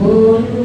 పోరు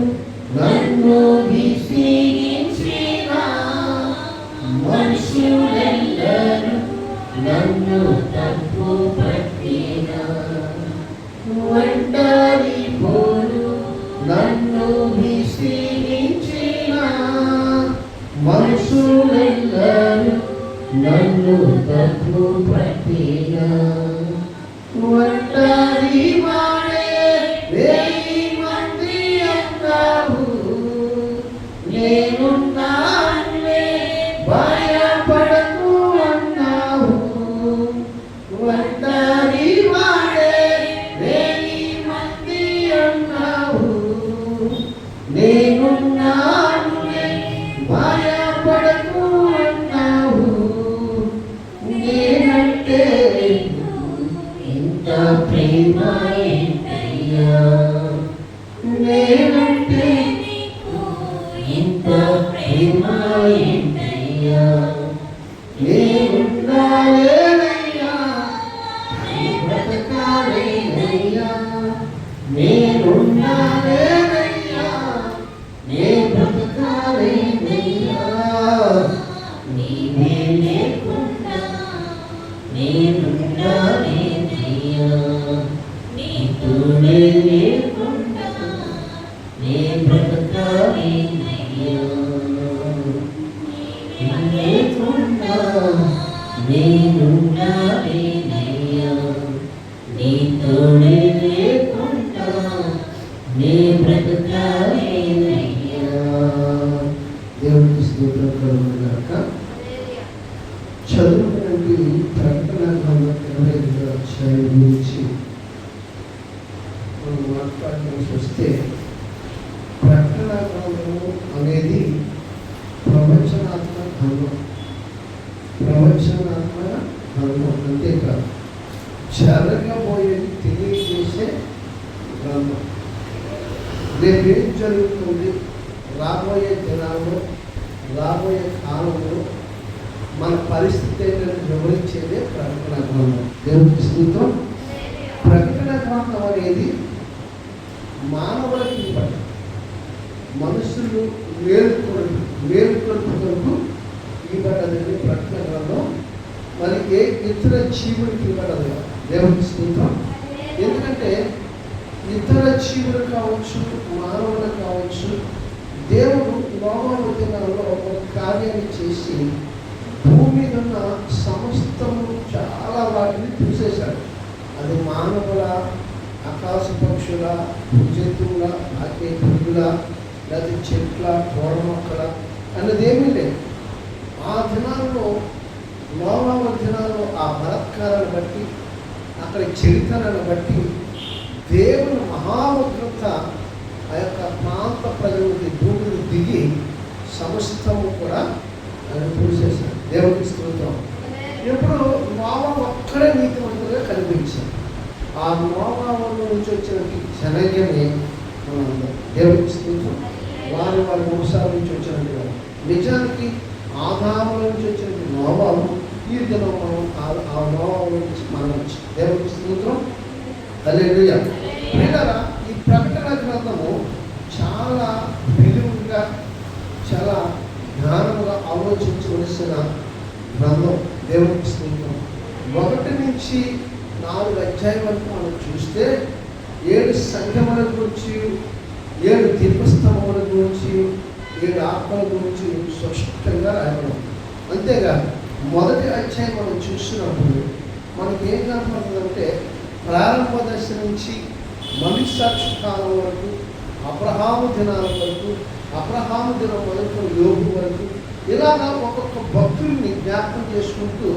భయపడకు నేనంటే ఇంత ప్రేమ ఏంటయ్యా? మానవులకి ఇవ్వండి. మనుషులు మేలుకొరకు మేలుకొరకు కొరకు ఇవ్వబడ్డది ప్రకటన మరి ఏ ఇతర జీవుడికి ఇవ్వడదు దేవుని స్థితం ఎందుకంటే ఇతర జీవులు కావచ్చు మానవులు కావచ్చు దేవుడు నోమాను దినాల్లో ఒక కార్యాన్ని చేసి భూమి మీద ఉన్న సమస్తము చాలా వాటిని చూసేశాడు అది మానవుల ఆకాశ పక్షుల జంతువుల అగ్ని పురుగుల లేదా చెట్ల తోడ మొక్కల అన్నదేమీ లేదు. ఆ దినాల్లో నోమావ దినాల్లో ఆ బలత్కారాన్ని బట్టి అక్కడ చరిత్రను బట్టి దేవుని మహాముద్రత ఆ యొక్క ప్రాంత ప్రజలకి భూమిని దిగి సమస్తము కూడా ఆయన చేశారు. దేవుడికి స్తోత్రం. ఇప్పుడు నోమ ఒక్కడే నీతిమంతులుగా కనిపించారు. ఆ నోమావ నుంచి వచ్చిన జనజ్ఞమే మనందరం దేవుడికి స్తోత్రం వారి వారి వంశాల నుంచి వచ్చినట్టుగా నిజానికి ఆధారం నుంచి వచ్చిన నోమాలు ఈ దినం మనం ఆ- ఆ నుంచి మనం వచ్చి దేవుడికి స్తోత్రం హల్లెలూయా. ప్రియులారా, ఈ ప్రకటన గ్రంథము చాలా విలువగా చాలా జ్ఞానముగా ఆలోచించవలసిన గ్రంథం దేవునికి స్తోత్రం ఒకటి నుంచి నాలుగు అధ్యాయం వరకు మనం చూస్తే ఏడు సంఘముల గురించి ఏడు దీపస్తంభముల గురించి ఏడు ఆత్మల గురించి స్పష్టంగా రాయబడి అంతేగా మొదటి అధ్యాయం మనం చూసినప్పుడు మనకి ఏం కనపడుతుందంటే ప్రారంభ దశ నుంచి మనుష్యాక్ష కాలం వరకు అబ్రహాము దినాల వరకు అబ్రహాము దినం వరకు యోగు వరకు ఇలాగా ఒక్కొక్క భక్తుల్ని జ్ఞాపకం చేసుకుంటూ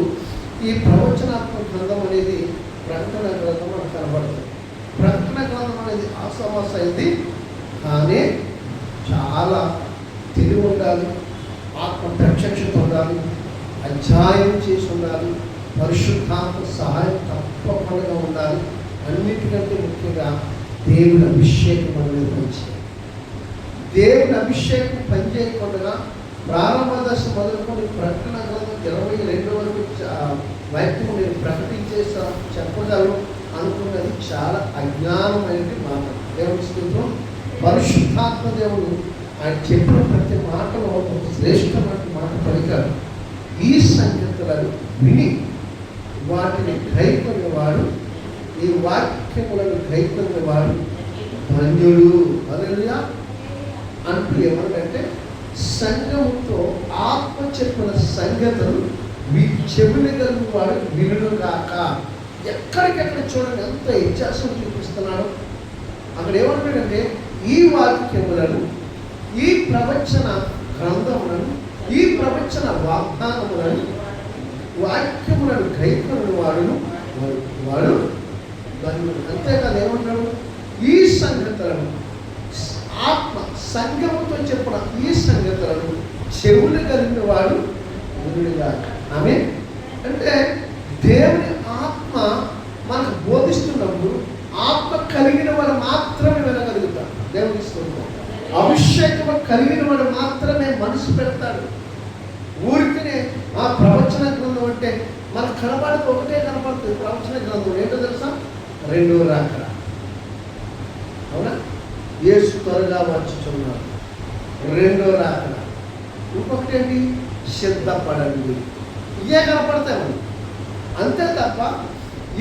ఈ ప్రవచనాత్మక గ్రంథం అనేది ప్రకటన గ్రంథం మనకు కనబడుతుంది. ప్రకటన గ్రంథం అనేది ఆసమాస అయింది కానీ చాలా తెలివి ఉండాలి ఆత్మ ప్రత్యక్షత ఉండాలి అధ్యాయం చేసి ఉండాలి పరిశుద్ధాత్మ సహాయం తప్పకుండా ఉండాలి. అన్నిటికంటే ముఖ్యంగా దేవుని అభిషేకం అనేది మీద దేవుని అభిషేకం పనిచేయకుండా ప్రారంభ దశ మొదలుకొని ప్రకటన గ్రంథం ఇరవై రెండు వరకు చ- నేను ప్రకటించే చెప్పగలను అనుకున్నది చాలా అజ్ఞానమైన మాట. దేవుని స్థితిలో పరిశుద్ధాత్మ దేవుడు ఆయన చెప్పిన ప్రతి మాటలో ఒక శ్రేష్టమైన మాట పలికారు ఈ సంగతులను విని వాటిని వాడు ఈ వాక్యములను వాడు ధన్యుడు. అదలుగా అంటూ ఎవరికంటే సంఘముతో ఆత్మ చెప్పిన సంగతులు మీ చెవిని కలిగిన వాడు వినుడు కాక ఎక్కడికెక్కడ చూడండి ఎంత వ్యత్యాసం చూపిస్తున్నాడు. అక్కడ ఏమంటాడంటే ఈ వాక్యములను ఈ ప్రవచన గ్రంథములను ఈ ప్రవచన వాగ్దానములను వాక్యములను గైకొని వాడును వాడు వాడు దాని అంతేకాదు ఏమంటాడు ఈ సంగతులను ఆత్మ సంగముతో చెప్పిన ఈ సంగతులను చెవులు కలిగిన వాడు ఊరుడుగా ఆమె అంటే దేవుని ఆత్మ మనకు బోధిస్తున్నప్పుడు ఆత్మ కలిగిన వాడు మాత్రమే వినగలుగుతాం దేవుని స్తోత్రం. అభిషేకం కలిగిన వాడు మాత్రమే మనసు పెడతాడు. ఊరికినే ఆ ప్రవచన గ్రంథం అంటే మనకు కనబడదు ఒకటే కనపడుతుంది ప్రవచన గ్రంథం ఏంటో తెలుసా? రెండో రాక అవునా? యేసు త్వరగా వచ్చుచున్నాడు రెండో రాక ఇంకొకటి సిద్ధపడండి. ఇవే కనపడతాయి అంతే తప్ప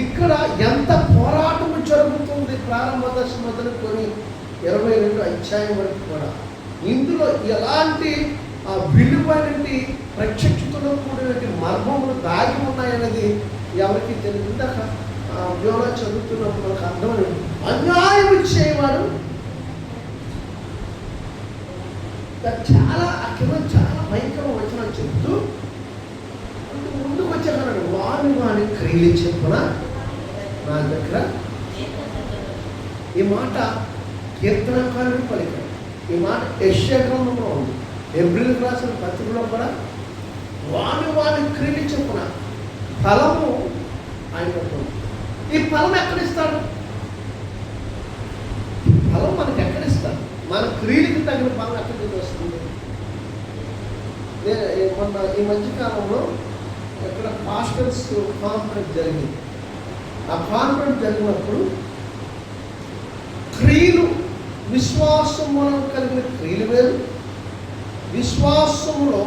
ఇక్కడ ఎంత పోరాటం జరుగుతుంది ప్రారంభ దశ మొదలుకొని ఇరవై రెండు అధ్యాయం వరకు కూడా. ఇందులో ఎలాంటి ఆ విలువైనటి ప్రత్యక్షతలో కూడినటువంటి మర్మములు దాగి ఉన్నాయనేది ఎవరికి తెలియదు. ఇందాక చదువుతున్నప్పుడు మనకు అర్థమైంది. అన్యాయం చేయవాడు చాలా ఆ అక్కడ చాలా భయంకరం వచ్చిన చెప్తూ ముందుకు వచ్చాడు వాని వాని క్రియలు చెప్పున నా దగ్గర ఈ మాట కీర్తనకారుడు పలికాడు ఈ మాట యశ్యగ్రంథంలో ఉంది. ఎబ్రిల్ రాసిన పత్రికలో కూడా వాని వాని క్రియలు చెప్పున ఫలము ఆయన ఈ ఫలం ఎక్కడిస్తాడు ఫలం మనకి మన క్రియలకు తగిన ఫలం ఎక్కడి నుంచి వస్తుంది మొన్న ఈ మధ్యకాలంలో ఇక్కడ పాస్టర్స్ కాన్ఫరెన్స్ జరిగింది. ఆ కాన్ఫరెన్స్ జరిగినప్పుడు క్రియలు విశ్వాసం మనం కలిగిన క్రియలు వేరు. విశ్వాసములో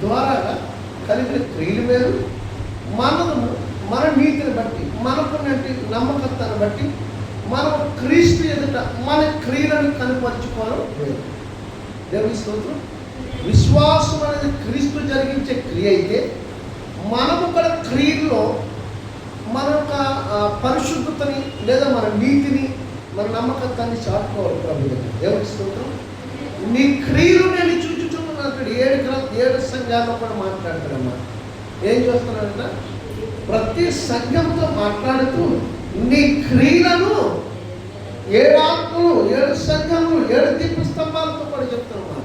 ద్వారా కలిగిన క్రియలు వేరు. మనము మన నీతిని బట్టి మనకున్నటి నమ్మకత్వాన్ని బట్టి మనం క్రీస్తు ఎదుట మన క్రియలను కనుపరుచుకోవడం దేవుని స్తోత్రం. విశ్వాసం అనేది క్రీస్తు జరిగించే క్రియ అయితే మనము కూడా క్రియల్లో మన యొక్క పరిశుద్ధతని లేదా మన నీతిని మన నమ్మకత్వాన్ని చాటుకోవాలి ప్రభు దేవుని స్తోత్రం. నీ క్రియలు నేను చూచుచున్నాను అక్కడ ఏడు గ్రంథ ఏడు సంఘాల్లో కూడా మాట్లాడతాడమ్మా. ఏం చేస్తున్నాడంట? ప్రతి సంఘంతో మాట్లాడుతూ నీ క్రియలను ఏడు ఆత్మలు ఏడు సంఘములు ఏడు దీప స్తంభాలతో కూడా చెప్తున్నామా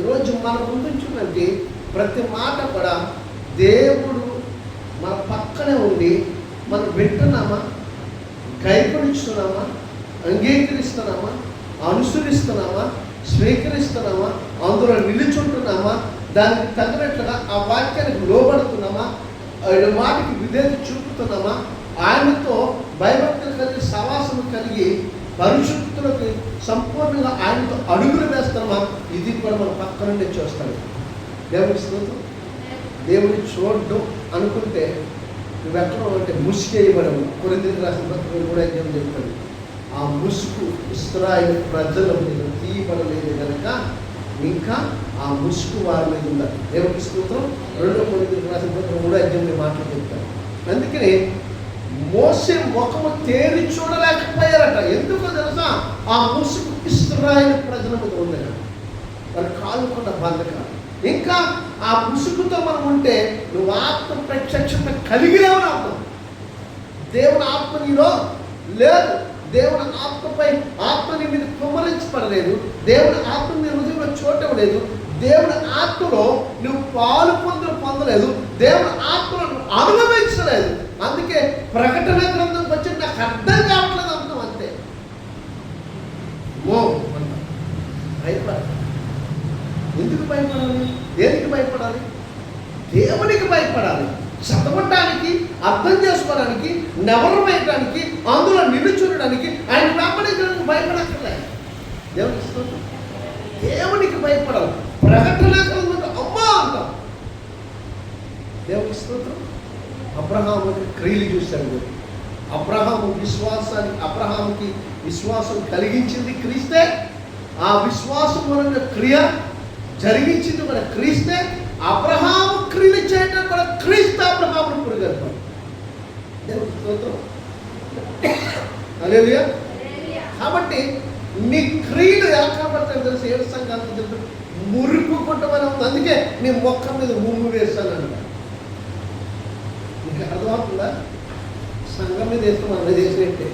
ఈరోజు మన ముందుంచుందంటే ప్రతి మాట కూడా దేవుడు మన పక్కనే ఉండి మనం వింటున్నామా? కైపడిస్తున్నామా అంగీకరిస్తున్నామా? అనుసరిస్తున్నామా? స్వీకరిస్తున్నామా? అందులో నిలుచుంటున్నామా? దానికి తగినట్లుగా ఆ వాక్యానికి లోబడుతున్నామా? ఆయన మాటికి విధేత చూపుతున్నామా? ఆయనతో భయభక్తులు కలిగి సవాసం కలిగి పరిశుద్ధులకు సంపూర్ణంగా ఆయనతో అడుగులు వేస్తామా ఇది కూడా మన పక్క నుండి చూస్తాడు. దేవుని స్థూతం దేవుని చూడడం అనుకుంటే నువ్వు ఎక్కడ అంటే ముసుగు వేయబడము రాసిన పత్రికలు కూడా ఏం చెప్తాడు? ఆ ముసుగు ఇస్రాయిల్ ప్రజల మీద తీయబడలేదు కనుక ఇంకా ఆ ముసుగు వారి మీద ఉండాలి. దేవుని స్తోత్రం. రెండో కొరిందికి రాసిన పత్రిక కూడా అధ్యయనం మాటలు చెప్తాడు? అందుకని మోసే ముఖము తేరి చూడలేకపోయారట. ఎందుకు తెలుసా? ఆ ముసుగు ఇస్రాయల్ ప్రజల మీద ఉంది వారి కాలుకున్న బంధకాలు ఇంకా ఆ ముసుగుతో మనం ఉంటే నువ్వు ఆత్మ ప్రత్యక్షత కలిగినవని అర్థం. దేవుని ఆత్మ నీలో లేదు. దేవుని ఆత్మపై ఆత్మ నీ మీద కుమ్మరించబడలేదు. దేవుని ఆత్మ నీ హృదయంలో చూడటం లేదు. దేవుని ఆత్మలో నువ్వు పాలు పొందలు పొందలేదు. దేవుని ఆత్మను అనుభవించలేదు. అందుకే ప్రకటన గ్రంథం వచ్చి నాకు అర్థం కావట్లేదు అంతం అంతే. ఓ భయపడాలి ఎందుకు భయపడాలి? దేనికి భయపడాలి? దేవునికి భయపడాలి. చదవటానికి అర్థం చేసుకోవడానికి నెవరం వేయడానికి అందులో నిలుచునడానికి ఆయన వెంబడించడానికి భయపడక్కర్లేదు దేవునికి దేవునికి భయపడాలి ప్రకటన గ్రంథం అమ్మా అంటాం దేవునికి స్తోత్రం అబ్రహాము క్రియలు చూశాడు అబ్రహాము విశ్వాసానికి అబ్రహాముకి విశ్వాసం కలిగించింది క్రీస్తే. ఆ విశ్వాసం మన క్రియ జరిగించింది మన క్రీస్తే. అబ్రహాము క్రియలు చేయడం మన క్రీస్తు అబ్రహామును పురుగల్పాడు దేవునికి కాబట్టి నీ క్రియలు ఎలా కనబడతాయి తెలిసి ఏ సంఘాలు తెలుసు? మురుకు ఉంది. అందుకే నీ మొక్క మీద ముమ్ము వేస్తాను అన్నాడు నీకు అర్థమవుతుందా? సంఘం మీద వేస్తే మన చేసినట్టే?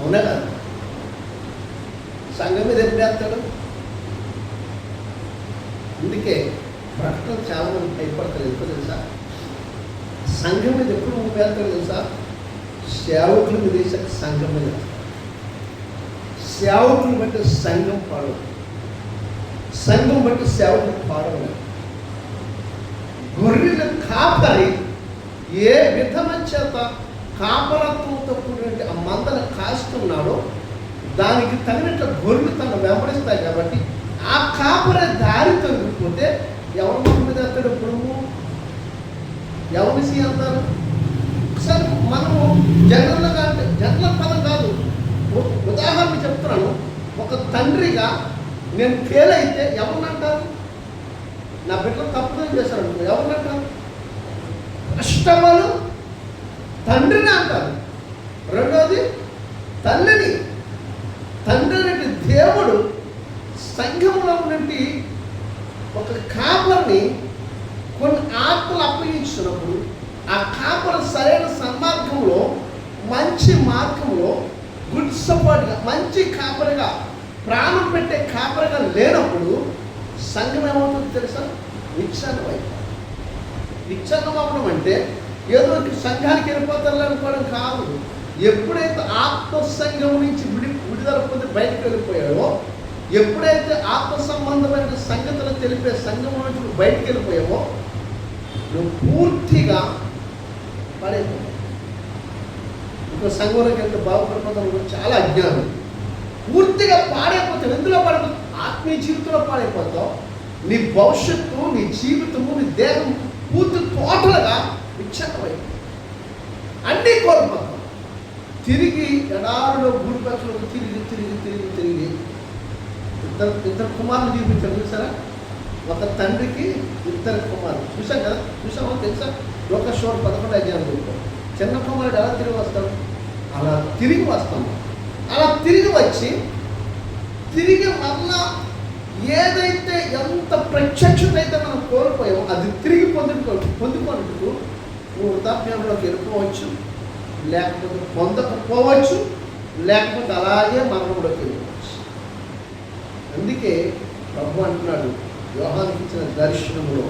అవునా కదా? సంఘం మీద ఎప్పుడు వేస్తాడు? అందుకే ప్రకటన చాలా మంది భయపడతారు ఎందుకు తెలుసా? సంఘం మీద ఎప్పుడు ముమ్ము వేస్తాడు తెలుసా? సేవకుల మీద వేసాక సంఘం మీద. సేవకులు బట్టి సంఘం పాడవు సంఘం బట్టి సేవకులు పాడవు గొర్రెల కాపరి ఏ విధమైన చేత కాపరత్వంతో కూడినటువంటి ఆ మందను కాస్తున్నాడో దానికి తగినట్లు గొర్రెలు తను వెంబడిస్తాయి కాబట్టి ఆ కాపరి దారి తొలగిపోతే ఎవరి ముఖం మీద అతడు పొడుము ఎవరిని సీ అంటారు ఒకసారి మనము జనరల్గా అంటే జనరల్ పదం కాదు. ఉదాహరణ చెప్తున్నాను. ఒక తండ్రిగా నేను ఫెయిల్ అయితే ఎవరిని అంటారు? నా బిడ్డలు తప్పుదం చేశారు అనుకో ఎవరిని అంటారు? కష్టమలు తండ్రిని అంటారు. రెండోది తల్లిని తండ్రి అనేటి దేవుడు సంఘంలో ఉన్నటువంటి ఒక కాపర్ని కొన్ని ఆత్మలు అప్పగించినప్పుడు ఆ కాపర్ సరైన సన్మార్గంలో మంచి మార్గంలో గుడ్ సపోర్ట్గా మంచి కాపరిగా ప్రాణం పెట్టే కాపరిగా లేనప్పుడు సంఘం ఏమవుతుంది తెలుసా? విచ్ఛన్నం అయిపోతుంది. విచ్ఛన్నం అవ్వడం అంటే ఏదో సంఘానికి వెళ్ళిపోతారు అనుకోవడం కాదు. ఎప్పుడైతే ఆత్మ సంఘం నుంచి విడి విడుదల పొంది బయటకు వెళ్ళిపోయాడో ఎప్పుడైతే ఆత్మ సంబంధమైన సంగతులు తెలిపే సంఘం నుంచి నువ్వు బయటకు వెళ్ళిపోయావో నువ్వు పూర్తిగా పడైపోయావు ఇంకో సంఘంలోకి వెళ్తే బాగుపడిపోతాం చాలా అజ్ఞానం. పూర్తిగా పాడైపోతావు. ఎందులో పడిపోతావు? ఆత్మీయ జీవితంలో పాడైపోతావు. నీ భవిష్యత్తు నీ జీవితము నీ దేహం పూర్తి టోటల్గా విచ్ఛిన్నమైపోతుంది అన్నీ కోల్పోతాం తిరిగి ఎడారులో భూమిపక్షులకు తిరిగి తిరిగి తిరిగి తిరిగి. ఇద్దరు ఇద్దరు కుమారులు చూపించారు చూసారా? ఒక తండ్రికి ఇద్దరు కుమారులు. చూసాం కదా? చూసామో తెలుసా? షోర్ పదకొండు అధ్యాయం చూపుతాం చిన్న కుమారుడు ఎలా తిరిగి వస్తాడు? అలా తిరిగి వస్తాం. అలా తిరిగి వచ్చి తిరిగి మరలా ఏదైతే ఎంత ప్రత్యక్షత అయితే మనం కోల్పోయామో అది తిరిగి పొందుకో పొందుకున్నట్టుకు నువ్వు వృద్ధాప్యంలోకి వెళ్ళిపోవచ్చు. లేకపోతే పొందకపోవచ్చు. లేకపోతే అలాగే మరణంలోకి వెళ్ళిపోవచ్చు. అందుకే ప్రభు అంటున్నాడు వ్యూహానికి ఇచ్చిన దర్శనములో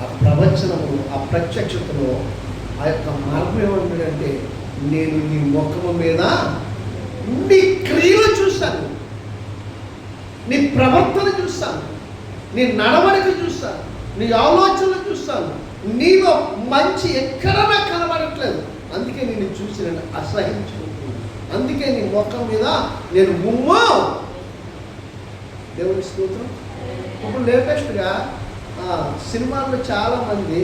ఆ ప్రవచనములో ఆ ప్రత్యక్షతలో ఆ యొక్క మార్గం ఏమంటాడంటే నేను నీ ముఖము మీద నీ క్రియలు నీ ప్రవర్తన చూస్తాను. నీ నడవడిక చూస్తాను. నీ ఆలోచనలు చూస్తాను. నీలో మంచి ఎక్కడా కనబడట్లేదు. అందుకే నేను చూసి నేను అసహించుకుంటున్నాను. అందుకే నీ ముఖం మీద నేను ఉమ్మో దేవుని స్తోత్రం. ఇప్పుడు లేటెస్ట్గా సినిమాల్లో చాలామంది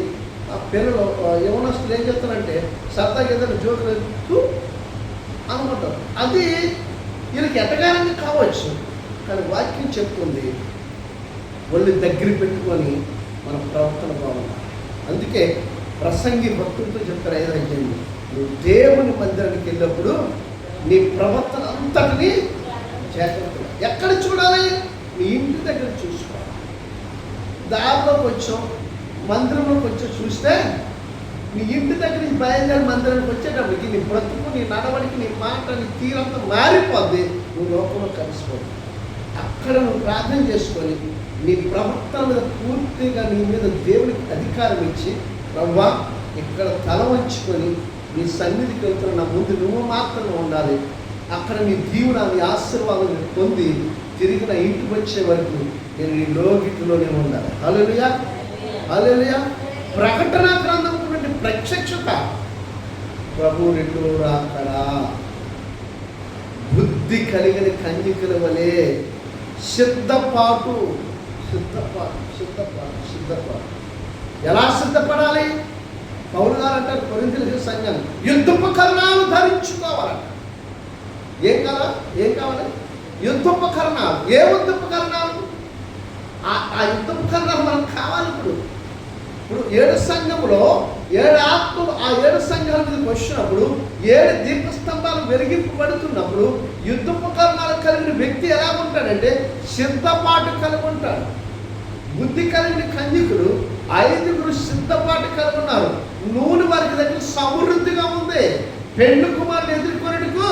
ఆ పిల్లలు ఆ, యవనస్తులు ఏం చెప్తారంటే సరదాగా ఏదైనా జోకులు అనుకుంటారు. అది వీళ్ళకి ఎట్టగానంగా కావచ్చు. కానీ వాక్యం చెప్తుంది ఒళ్ళు దగ్గర పెట్టుకొని మన ప్రవర్తన బాగుండాలి అందుకే ప్రసంగి భక్తులతో చెప్తారు ఐదు అధ్యాయంలో నువ్వు దేవుని మందిరానికి వెళ్ళినప్పుడు నీ ప్రవర్తన అంతటిని జాగ్రత్తగా ఎక్కడ చూడాలి? నీ ఇంటి దగ్గర చూసుకోవాలి. దారిలో కొంచెం మందిరంలోకి వచ్చి చూస్తే నీ ఇంటి దగ్గర నుంచి బయలుదేరి మందిరానికి వచ్చేటప్పటికి నీ బ్రతుకు నీ నడవడికి నీ మాట నీ తీరంతా మారిపోద్ది నువ్వు లోపల కలిసిపోతుంది అక్కడ నువ్వు ప్రార్థన చేసుకొని నీ ప్రవర్తన మీద పూర్తిగా నీ మీద దేవుడికి అధికారం ఇచ్చి ప్రవ్వా ఇక్కడ తల వంచుకొని నీ సన్నిధికి వెళ్తున్న నా ముందు నువ్వు మాత్రమే ఉండాలి. అక్కడ నీ దీవున నీ ఆశీర్వాదం పొంది తిరిగి నా ఇంటికి వచ్చే వరకు నేను నీ లోగిటిలోనే ఉండాలి. అలెలుయా అలెలుయా ప్రకటన గ్రంథం ప్రత్యక్షత. ప్రభు రెండు అక్కడ బుద్ధి కలిగిన కన్యకుల వలే సిద్ధపాటు సిద్ధపాటు సిద్ధపాటు సిద్ధపాటు. ఎలా సిద్ధపడాలి? పౌరు గారు అంటారు కొరింతలు సంఘం యుద్ధోపకరణాలు ధరించుకోవాలంట. ఏం కావాలా ఏం కావాలి? యుద్ధోపకరణాలు ఏ యుద్ధోపకరణాలు ఆ ఆ యుద్ధోపకరణాలు మనకు కావాలి ఇప్పుడు. ఇప్పుడు ఏడు సంఘములో ఏడు ఆత్మలు ఆ ఏడు సంఘాల మీదకి వచ్చినప్పుడు ఏడు దీపస్తంభాలు వెలిగింపబడుతున్నప్పుడు యుద్ధోపకరణాలు కలిగిన వ్యక్తి ఎలా ఉంటాడంటే సిద్ధపాటు కలిగి ఉంటాడు. బుద్ధి కలిగిన కన్యకుడు ఐదుగురు సిద్ధపాటు కలిగి ఉన్నారు. నూనె వారికి దగ్గర సమృద్ధిగా ఉంది. పెండు కుమారుని ఎదుర్కొనేందుకు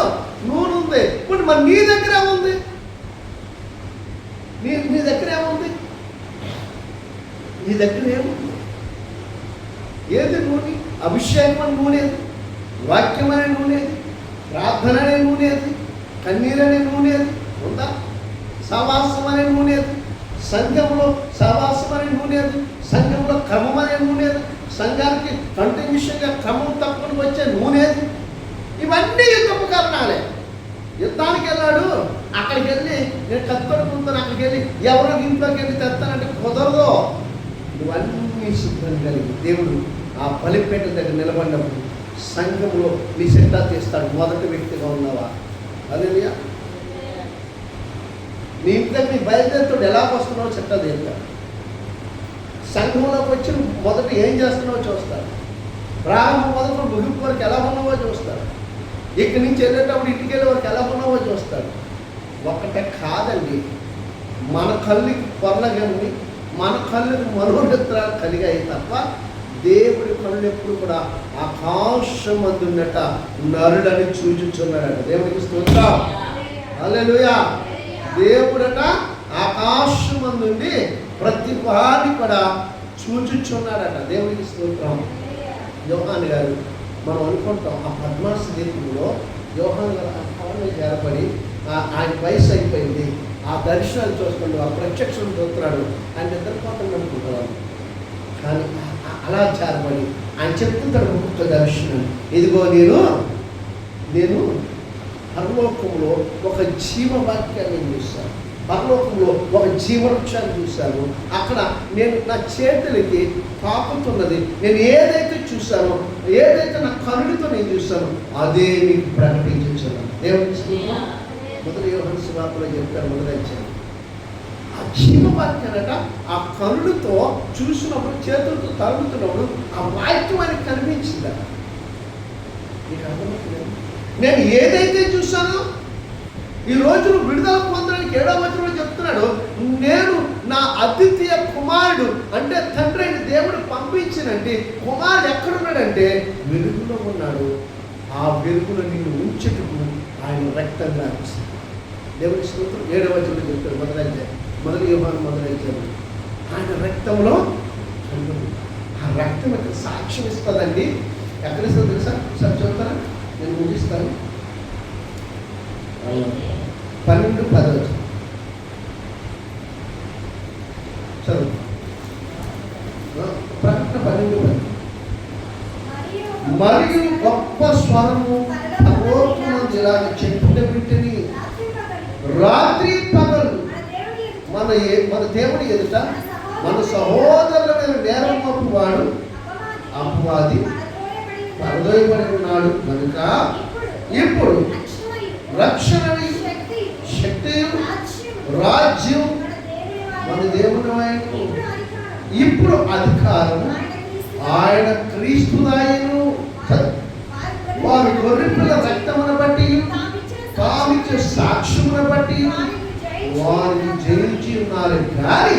నూనె ఉంది. ఇప్పుడు మరి నీ దగ్గర ఏముంది? నీ నీ దగ్గర ఏముంది? నీ దగ్గర ఏముంది? ఏది నూనె? అభిషేకం నూనేది నూనె ఏది వాక్యం అనే నూనె ఏది ప్రార్థన అనే నూనె ఏది కన్నీరు అనే నూనె ఏది ఉందా? సవాసం అనే నూనె ఏది సంఘంలో సవాసం అనే నూనె ఏది సంఘంలో క్రమం అనే నూనె ఏది సంఘానికి కంటిన్యూషన్గా క్రమం తప్పని వచ్చే నూనె ఏది ఇవన్నీ యుద్ధపు కారణాలే యుద్ధానికి వెళ్ళాడు. అక్కడికి వెళ్ళి నేను కత్తుడుకుంటాను అక్కడికి వెళ్ళి ఎవరో ఇంట్లోకి వెళ్ళి తెస్తానంటే కుదరదు. ఇవన్నీ సిద్ధం కలిగి దేవుడు ఆ బలిపేట దగ్గర నిలబడినప్పుడు సంఘంలో మీ సిద్ధ తీస్తాడు. మొదటి వ్యక్తిగా ఉన్నావా? అదే నీ ఇంట్లో మీ బయలుదేరుతాడు ఎలా వస్తున్నావో చెట్ట తీస్తాడు సంఘంలోకి వచ్చి మొదట ఏం చేస్తున్నావో చూస్తాడు. ప్రారంభం మొదట ముగింపు వరకు ఎలా ఉన్నావో చూస్తాడు. ఇక్కడి నుంచి వెళ్ళేటప్పుడు ఇంటికి వెళ్ళే వరకు ఎలా ఉన్నావో చూస్తాడు. ఒక్కటే కాదండి మన కళ్ళుకి పొరలగని మన కళ్ళుకి మనోనేత్రాలు కలిగాయి తప్ప దేవుడి పనులు ఎప్పుడు కూడా ఆకాశం అందున్నట నరుడని చూచుచున్నాడట దేవుడికి స్తోత్రం. హల్లెలూయా. దేవుడట ఆకాశమందుండి ప్రతి వారిని కూడా చూచుచున్నాడట దేవుడికి స్తోత్రం. యోహాన్ గారు మనం అనుకుంటాం ఆ పద్మాస దీపంలో యోహాన్ గారు ఆ కాలంలో ఆయన వయసు అయిపోయింది. ఆ దర్శనాలు చూస్తున్నాడు ఆ ప్రత్యక్షం చూస్తున్నాడు. ఆయన నిద్రపోతాడు అనుకుంటున్నాను కానీ ఆ- అలా చేరబడి ఆయన చెప్తుంటాడు ఒక్కొక్క దర్శనం. ఇదిగో నేను నేను పరలోకంలో ఒక జీవవాక్యాన్ని చూశాను. పరలోకంలో ఒక జీవవృక్షాన్ని చూశాను. అక్కడ నేను నా చేతులకి పాకుతున్నది. నేను ఏదైతే చూశానో ఏదైతే నా కరుడితో నేను చూశానో అదే మీకు ప్రకటించాను స్తోత్రం. మొదటి యోహన్ సువార్తలో చెప్పారు మొదలైంచాను ఆ ఆ కరుడుతో చూసినప్పుడు చేతులతో తరుగుతున్నప్పుడు ఆ వాక్యం ఆయనకు కనిపించిందట నీకు అర్థమవుతుంది? నేను ఏదైతే చూశానో ఈ రోజు విడుదల పొందడానికి ఏడో వచనంలో చెప్తున్నాడు నేను నా అద్వితీయ కుమారుడు అంటే తండ్రి అయిన దేవుడు పంపించినంటే కుమారుడు ఎక్కడున్నాడంటే వెలుగులో ఉన్నాడు. ఆ వెలుగులో నిన్ను ఉంచుటకు ఆయన రక్తంగా అనిపిస్తుంది. దేవుడి స్తోత్రం. ఏడవ వచనంలో చెప్తాడు మొదలైతే మొదటి యోహాను మొదలైతే ఆయన రక్తంలో ఆ రక్తం యొక్క సాక్ష్యం ఇస్తుందండి. ఎక్కడ ఇస్తుంది తెలుసా? సార్ చెప్తారా నేను ముగిస్తాను పన్నెండు పదవచ్చు చదువు. ప్రకటన పన్నెండు పది. మరియు గొప్ప స్వరము పరలోకమందు జిల్లా చెప్పుట బిడ్డని రాత్రి పగలు. మన ఏ- మన దేవుని ఎదుట మన సహోదరుల మీద నేరం వాడు అపవాది పరదోయబడి ఉన్నాడు. కనుక ఇప్పుడు రక్షణ శక్తి రాజ్యం మన దేవుని ఆయనకు ఇప్పుడు అధికారం ఆయన క్రీస్తుదాయను వారు గొర్రెపిల్ల రక్తమును బట్టి తామిచ్చే సాక్ష్యమును బట్టి వారిని జయించి ఉన్నారు. కానీ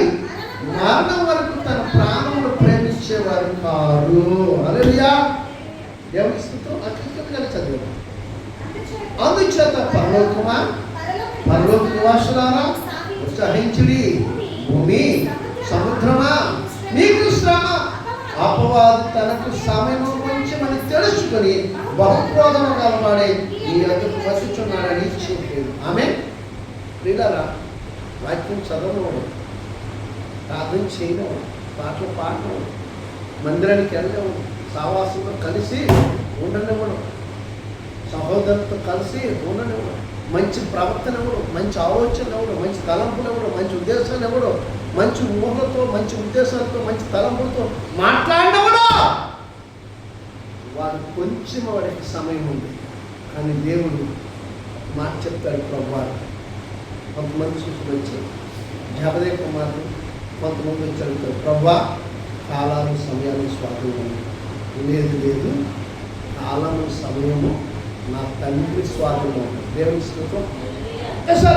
మరణం వరకు తన ప్రాణమును ప్రేమించేవారు కారు. అలరియా దేవుని స్థుతం అత్యుత్తమంగా చదివారు అందుచేత పరలోకమా? పరలోక నివాసులారా ఉత్సహించుడి. భూమి సముద్రమా? మీకు శ్రమ అపవాదు తనకు సమయం కొంచెమని తెలుసుకొని బహుక్రోధము కలవాడే ఈ అతను వచ్చుచున్నాడని చెప్పాడు ఆమె ప్రియులారా వాక్యం చదవడం ప్రార్థన చేయడం పాటలు పాడడం మందిరానికి వెళ్ళడం సావాసంతో కలిసి ఉండనివ్వడం. సహోదరులతో కలిసి ఉండనివ్వడం. మంచి ప్రవర్తన ఇవ్వడం మంచి ఆలోచన ఇవ్వడం మంచి తలంపులు ఇవ్వడం మంచి ఉద్దేశాలు ఇవ్వడం మంచి ఊహలతో మంచి ఉద్దేశాలతో మంచి తలంపులతో మాట్లాడినవడు. వాడు కొంచెం వాడికి సమయం ఉంది కానీ దేవుడు మాట చెప్తాడు ప్రభు కొంతమంది శిష్యులు వచ్చి జపదే కుమారుడు కొంతమంది వచ్చి అడుగుతారు ప్రభా కాలాలు సమయాలు స్వాధీనం లేదు లేదు. కాలము సమయము నా తండ్రి స్వాధీనం దేవుని స్థితం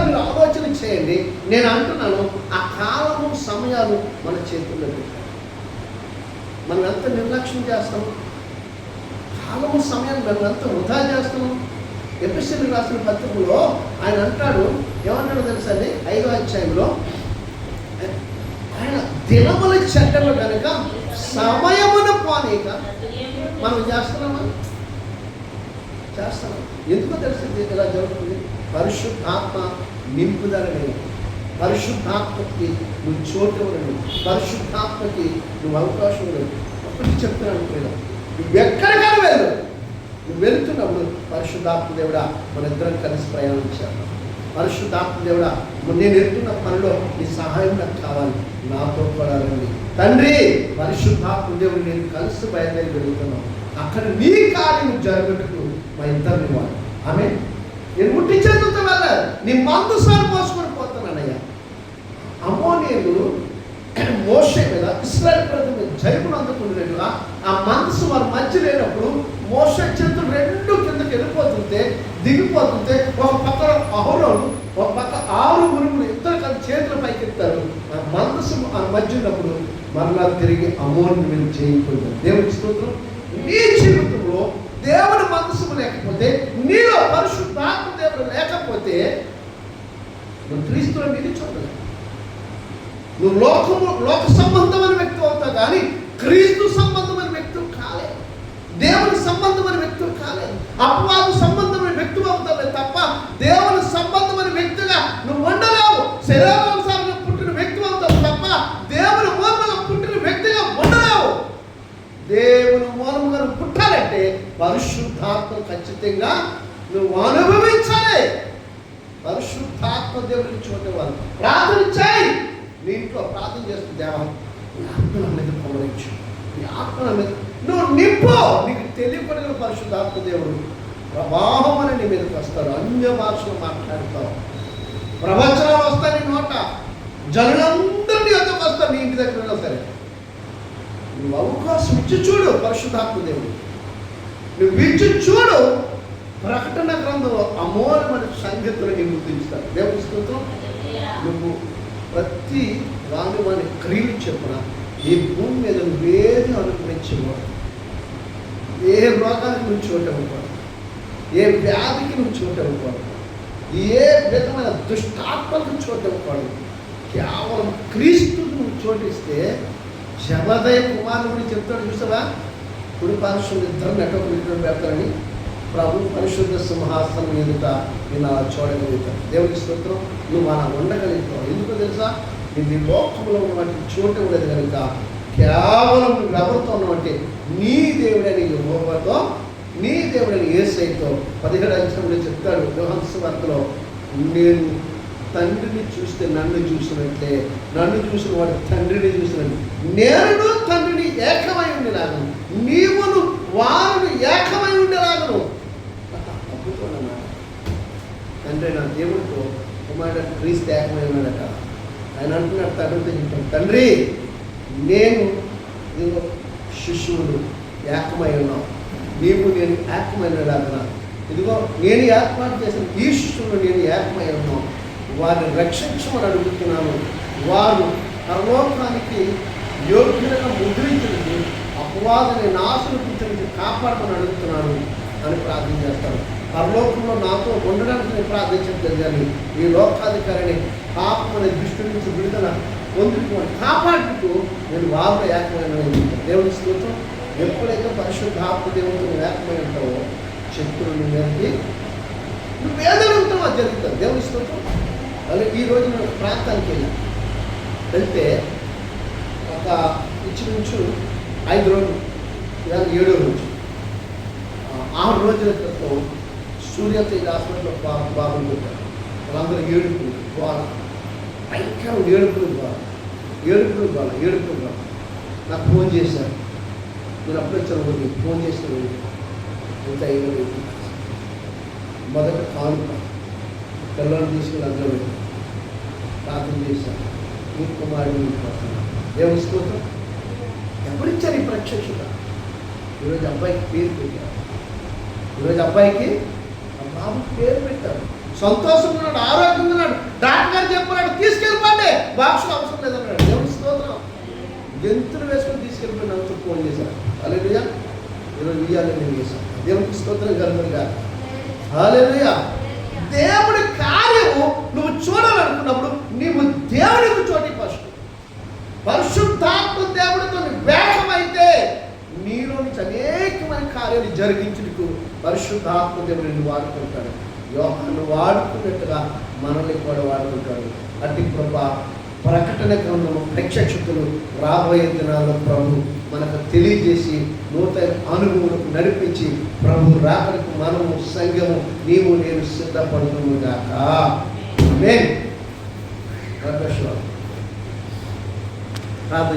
మీరు ఆలోచన చేయండి. నేను అంటున్నాను ఆ కాలము సమయాలు మన చేతుల్లో పెట్టారు మనం ఎంత నిర్లక్ష్యం చేస్తాము కాలము సమయాన్ని మనం ఎంత వృధా చేస్తాము ఎపిసెల్ రాసిన పత్రికలో ఆయన అంటాడు ఏమన్నాడు తెలుసా అండి? ఐదో అధ్యాయంలో ఆయన దినముల చెడ్డలు కనుక సమయమున పోనీక మనం చేస్తున్నామా? చేస్తున్నాం. ఎందుకో తెలిసింది ఇలా జరుగుతుంది? పరిశుద్ధాత్మ నింపుదల లేదు పరిశుద్ధాత్మకి నువ్వు చోటు ఇవ్వలేదు పరిశుద్ధాత్మకి నువ్వు అవకాశం లేదు ఒకటి చెప్తున్నాను నువ్వు ఎక్కడికైనా వెళ్ళు. నువ్వు వెళ్తున్నప్పుడు పరిశుద్ధాత్మ దేవుడా మన ఇద్దరం కలిసి ప్రయాణం చేద్దాం పరిశుద్ధాత్మ దేవుడా నేను వెళ్తున్న పనిలో నీ సహాయం నాకు కావాలి. నాతో కూడా రండి తండ్రి పరిశుద్ధాత్మ దేవుడు నేను కలిసి బయలుదేరి వెళ్తున్నాం. అక్కడ నీ కార్యం జరుగుటకు మా ఇద్దరు ఇవ్వాలి. ఆమె నేను ముట్టి చేతులతో వెళ్ళాలి నీ మందు సారి పోసుకొని పోతున్నానయ్యా. అమ్మో నేను మోసే మీద ఇస్రాయల్ ప్రజల మీద జైపును ఆ మనసు వారి మధ్య లేనప్పుడు మోస చేతులు రెండు కిందకి వెళ్ళిపోతుంటే దిగిపోతుంటే ఒక పక్క అహోరం ఒక పక్క ఆరు గురువులు ఇద్దరు కలిసి చేతుల పైకి ఎత్తారు ఆ మనసు మధ్య ఉన్నప్పుడు మరలా తిరిగి అమోన్ చేయకూడదు దేవుడి స్తోత్రం. నీ జీవితంలో దేవుడి మనసు లేకపోతే నీలో పరిశుద్ధాత్మ దేవుడు లేకపోతే నువ్వు క్రీస్తుల మీద చూడలేదు నువ్వు లోకము లోక సంబంధమైన వ్యక్తి అవుతావు కానీ క్రీస్తు సంబంధమైన వ్యక్తి దేవుని సంబంధమైన వ్యక్తులు కాలేదు అపవాదు సంబంధమైన వ్యక్తి అవుతావే తప్ప దేవుని సంబంధమైన వ్యక్తిగా నువ్వు ఉండలేవు. శరీరానుసారంగా పుట్టిన వ్యక్తి అవుతావు తప్ప దేవుని మూలంగా పుట్టిన వ్యక్తిగా ఉండలేవు. దేవుని మూలంగా నువ్వు పుట్టాలంటే పరిశుద్ధాత్మ ఖచ్చితంగా నువ్వు అనుభవించాలి. పరిశుద్ధాత్మ దేవుడిని చూడేవాళ్ళు ప్రార్థన చేయి. నీ ఇంట్లో ప్రార్థన చేస్తున్న దేవ నీ ఆత్మ మీద పవరించు నీ ఆత్మ మీద నువ్వు నింపు నీకు తెలియకుండా పరిశుద్ధాత్మ దేవుడు ప్రవాహం అని నీ మీదకి వస్తారు అన్య భాషలు మాట్లాడతావు. ప్రవచనాలు వస్తాయి నోట. జనులందరినీ వద్దకు వస్తారు నీ ఇంటి దగ్గర సరే. నువ్వు అవకాశం ఇచ్చి చూడు పరిశుద్ధాత్మ దేవుడు. నువ్వు ఇచ్చి చూడు ప్రకటన గ్రంథంలో అమూలమైన సంగతులు నీ గుర్తించుతారు. దేవుని స్తోత్రం. నువ్వు ప్రతి వాని వాని క్రియలు చెప్పిన ఈ భూమి మీద నువ్వేది అనుగ్రహించకూడదు ఏ రోగానికి నువ్వు చూడటం ఇవ్వకూడదు ఏ వ్యాధికి నువ్వు చోటు ఇవ్వకూడదు ఏ విధమైన దుష్టాత్మకు చోటు ఇవ్వకూడదు కేవలం క్రీస్తు నువ్వు చోటిస్తే జబదయ కుమారుడు చెప్తాడు చూసావా? కుడి పార్శ్వం ఇద్దరు నెట్వర్క్ విగ్రహం పెడతారని ప్రభు పరిశుద్ధ సింహాసనం ఎదుట నేను అలా చూడగలుగుతాను దేవుడికి స్తోత్రం. నువ్వు అలా ఉండగలుగుతావు. ఎందుకు తెలుసా? ఇది లోకంలో ఉన్నటువంటి చోటు ఉండదు కనుక కేవలం నువ్వు ఎవరితో ఉన్నావంటే నీ దేవుడని యువతో నీ దేవుడని ఏసైతో పదిహేడు అంచనంలో చెప్తాడు యోహన్స్ వార్తలో నేను తండ్రిని చూస్తే నన్ను చూసినట్లే నన్ను చూసిన వాడు తండ్రిని చూసినట్టు నేను తండ్రిని ఏకమై ఉండేలాగను నీవును వారిని ఏకమై ఉండేలాగను. అద్భుతమైన తండ్రి నా దేవుడితో కుమారుడు క్రీస్తు ఏకమై ఉన్నాడట. ఆయన అంటున్నాడు తండ్రితో చెప్తాను తండ్రి నేను శిష్యుడు ఏకమై ఉన్నాం నీవు నేను ఏకమైన ఇదిగో నేను ఏర్పాటు చేసిన ఈ నేను ఏకమై ఉన్నాను వారిని రక్షించమని అడుగుతున్నాను. వారు పరలోకానికి యోగ్యులను ముద్రించడానికి అపవాదని నాశనపించడానికి కాపాడమని అడుగుతున్నాను అని ప్రార్థన చేస్తాను పరలోకంలో నాతో ఉండడానికి నేను ప్రార్థించడం కానీ ఈ లోకాధికారిని పాపం అనే దృష్టి నుంచి విడుదల పొందుకుని కాపాడుతూ నేను వారిలో ఏకమైన దేవుడి స్తోత్రం. ఎప్పుడైతే పరిశుద్ధాత్మ దేవుడితో నువ్వు ఉంటావో శత్రువుల మీదకి నువ్వు ఏదడుగుతావో అది జరుగుతుంది దేవుని స్తోత్రం. అలాగే ఈ రోజు నేను ప్రాంతానికి వెళ్ళి. వెళ్తే ఒక ఇంచుమించు ఐదు రోజులు ఇవాళ ఏడో రోజు. ఆరు రోజుల క్రితం సూర్య తేజ్ హాస్పిటల్లో బాబు బాబుని వాళ్ళందరూ ఏడుపులు గోల. భయంకరం ఏడుపులు గోల. ఏడుపులు గోల ఏడుపులు గోల. నాకు ఫోన్ చేశారు. నేను అప్పుడు వచ్చాను ఊరికి ఫోన్ చేసిన ఊరికి ఇంత మొదట కానుక పిల్లల్ని తీసుకుని అందులో పెట్టి. ప్రార్థన చేశాను మీ కుమారుడు మీకు వస్తున్నాడు దేవుని స్తోత్రం. ఎవరిచ్చారు ఈ ప్రత్యక్షత? ఈరోజు అబ్బాయికి పేరు పెట్టారు. ఈరోజు అబ్బాయికి ఆ బాబుకి పేరు పెట్టారు. సంతోషంగా ఉన్నాడు ఆరోగ్యంగా ఉన్నాడు. డాక్టర్ గారు చెప్పాడు తీసుకెళ్ళిపోండి బాక్స్ అవసరం లేదన్నాడు. దేవుని స్తోత్రం. గెంతులు వేసుకొని తీసుకెళ్ళిపోయిన ఫోన్ చేశాను అలెలుయా ఈరోజు నేను చేశాను. దేవునికి స్తోత్రం కలుగునుగా. హాలేలుయా దేవుడి కార్యము నువ్వు చూడాలనుకున్నప్పుడు నీవు దేవుడికి చోటి ఫస్ట్ పరిశుద్ధాత్మ దేవుడితో వేగమైతే నీలో నుంచి అనేకమైన కార్యాలు జరిగించుటకు పరిశుద్ధాత్మ దేవుడిని వాడుకుంటాడు. యోహాను వాడుకున్నట్టుగా మనల్ని కూడా వాడుకుంటాడు. అట్టి కృప ప్రకటన గ్రంథము ప్రత్యక్షతలు రాబోయే దినాల్లో ప్రభు మనకు తెలియజేసి నూతన అనుభవులకు నడిపించి ప్రభు రాకడికి మనము సంఘము నీవు నేను సిద్ధపడుతును గాక. ప్రార్థన